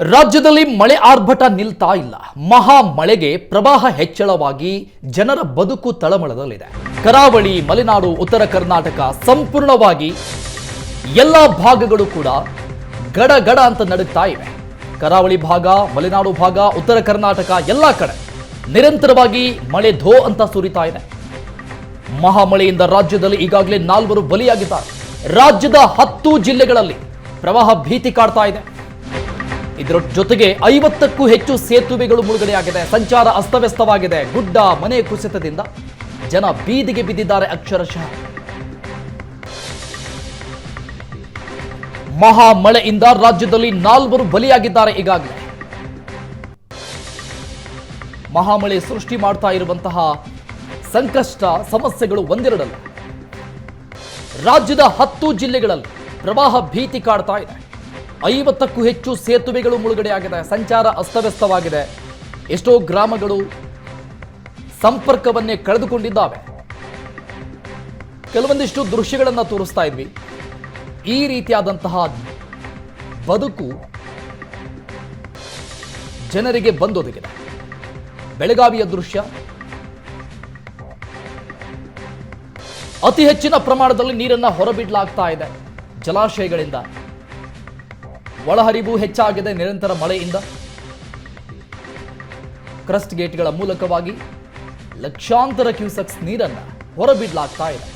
ರಾಜ್ಯದಲ್ಲಿ ಮಳೆ ಆರ್ಭಟ ನಿಲ್ತಾ ಇಲ್ಲ. ಮಹಾ ಮಳೆಗೆ ಪ್ರವಾಹ ಹೆಚ್ಚಳವಾಗಿ ಜನರ ಬದುಕು ತಳಮಳದಲ್ಲಿದೆ. ಕರಾವಳಿ, ಮಲೆನಾಡು, ಉತ್ತರ ಕರ್ನಾಟಕ ಸಂಪೂರ್ಣವಾಗಿ ಎಲ್ಲ ಭಾಗಗಳು ಕೂಡ ಗಡ ಗಡ ಅಂತ ನಡುಗ್ತಾ ಇವೆ. ಕರಾವಳಿ ಭಾಗ, ಮಲೆನಾಡು ಭಾಗ, ಉತ್ತರ ಕರ್ನಾಟಕ ಎಲ್ಲ ಕಡೆ ನಿರಂತರವಾಗಿ ಮಳೆ ಧೋ ಅಂತ ಸುರಿತಾ ಇದೆ. ಮಹಾಮಳೆಯಿಂದ ರಾಜ್ಯದಲ್ಲಿ ಈಗಾಗಲೇ ನಾಲ್ವರು ಬಲಿಯಾಗಿದ್ದಾರೆ. ರಾಜ್ಯದ ಹತ್ತು ಜಿಲ್ಲೆಗಳಲ್ಲಿ ಪ್ರವಾಹ ಭೀತಿ ಕಾಡ್ತಾ ಇದೆ. ಇದರ ಜೊತೆಗೆ ಐವತ್ತಕ್ಕೂ ಹೆಚ್ಚು ಸೇತುವೆಗಳು ಮುಳುಗಡೆಯಾಗಿದೆ. ಸಂಚಾರ ಅಸ್ತವ್ಯಸ್ತವಾಗಿದೆ. ಗುಡ್ಡ ಮನೆ ಕುಸಿತದಿಂದ ಜನ ಬೀದಿಗೆ ಬಿದ್ದಿದ್ದಾರೆ ಅಕ್ಷರಶಃ. ಮಹಾ ಮಳೆಯಿಂದ ರಾಜ್ಯದಲ್ಲಿ ನಾಲ್ವರು ಬಲಿಯಾಗಿದ್ದಾರೆ ಈಗಾಗಲೇ. ಮಹಾಮಳೆ ಸೃಷ್ಟಿ ಮಾಡ್ತಾ ಇರುವಂತಹ ಸಂಕಷ್ಟ ಸಮಸ್ಯೆಗಳು ಒಂದೆರಡಲ್ಲ. ರಾಜ್ಯದ ಹತ್ತು ಜಿಲ್ಲೆಗಳಲ್ಲಿ ಪ್ರವಾಹ ಭೀತಿ ಕಾಡ್ತಾ ಇದೆ. ಐವತ್ತಕ್ಕೂ ಹೆಚ್ಚು ಸೇತುವೆಗಳು ಮುಳುಗಡೆಯಾಗಿದೆ. ಸಂಚಾರ ಅಸ್ತವ್ಯಸ್ತವಾಗಿದೆ. ಎಷ್ಟೋ ಗ್ರಾಮಗಳು ಸಂಪರ್ಕವನ್ನೇ ಕಳೆದುಕೊಂಡಿದ್ದಾವೆ. ಕೆಲವೊಂದಿಷ್ಟು ದೃಶ್ಯಗಳನ್ನು ತೋರಿಸ್ತಾ ಇದ್ವಿ. ಈ ರೀತಿಯಾದಂತಹ ಬದುಕು ಜನರಿಗೆ ಬಂದೊದಗಿದೆ. ಬೆಳಗಾವಿಯ ದೃಶ್ಯ. ಅತಿ ಹೆಚ್ಚಿನ ಪ್ರಮಾಣದಲ್ಲಿ ನೀರನ್ನ ಹೊರಬಿಡಲಾಗ್ತಾ ಇದೆ ಜಲಾಶಯಗಳಿಂದ. ಒಳಹರಿವು ಹೆಚ್ಚಾಗಿದೆ. ನಿರಂತರ ಮಳೆಯಿಂದ ಕ್ರಸ್ಟ್ ಗೇಟ್ಗಳ ಮೂಲಕವಾಗಿ ಲಕ್ಷಾಂತರ ಕ್ಯೂಸೆಕ್ಸ್ ನೀರನ್ನ ಹೊರಬಿಡಲಾಗ್ತಾ ಇದೆ.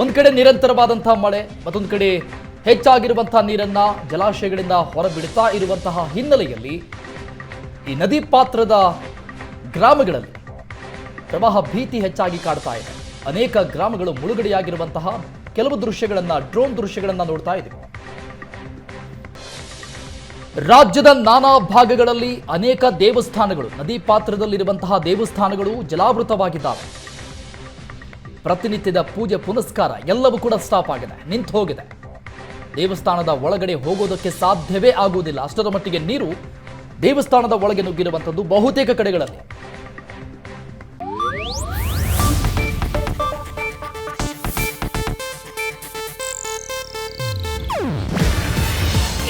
ಒಂದು ಕಡೆ ನಿರಂತರವಾದಂತಹ ಮಳೆ, ಮತ್ತೊಂದು ಕಡೆ ಹೆಚ್ಚಾಗಿರುವಂತಹ ನೀರನ್ನ ಜಲಾಶಯಗಳಿಂದ ಹೊರಬಿಡ್ತಾ ಇರುವಂತಹ ಹಿನ್ನೆಲೆಯಲ್ಲಿ ಈ ನದಿ ಪಾತ್ರದ ಗ್ರಾಮಗಳಲ್ಲಿ ಪ್ರವಾಹ ಭೀತಿ ಹೆಚ್ಚಾಗಿ ಕಾಡ್ತಾ ಇದೆ. ಅನೇಕ ಗ್ರಾಮಗಳು ಮುಳುಗಡೆಯಾಗಿರುವಂತಹ ಕೆಲವು ದೃಶ್ಯಗಳನ್ನ ಡ್ರೋನ್ ದೃಶ್ಯಗಳನ್ನ ನೋಡ್ತಾ ಇದ್ದೀವಿ. ರಾಜ್ಯದ ನಾನಾ ಭಾಗಗಳಲ್ಲಿ ಅನೇಕ ದೇವಸ್ಥಾನಗಳು, ನದಿ ಪಾತ್ರದಲ್ಲಿರುವಂತಹ ದೇವಸ್ಥಾನಗಳು ಜಲಾವೃತವಾಗಿದ್ದಾವೆ. ಪ್ರತಿನಿತ್ಯದ ಪೂಜೆ, ಪುನಸ್ಕಾರ ಎಲ್ಲವೂ ಕೂಡ ಸ್ಟಾಪ್ ಆಗಿದೆ, ನಿಂತು ಹೋಗಿದೆ. ದೇವಸ್ಥಾನದ ಒಳಗಡೆ ಹೋಗೋದಕ್ಕೆ ಸಾಧ್ಯವೇ ಆಗುವುದಿಲ್ಲ. ಅಷ್ಟರ ಮಟ್ಟಿಗೆ ನೀರು ದೇವಸ್ಥಾನದ ಒಳಗೆ ನುಗ್ಗಿರುವಂಥದ್ದು ಬಹುತೇಕ ಕಡೆಗಳಲ್ಲಿ.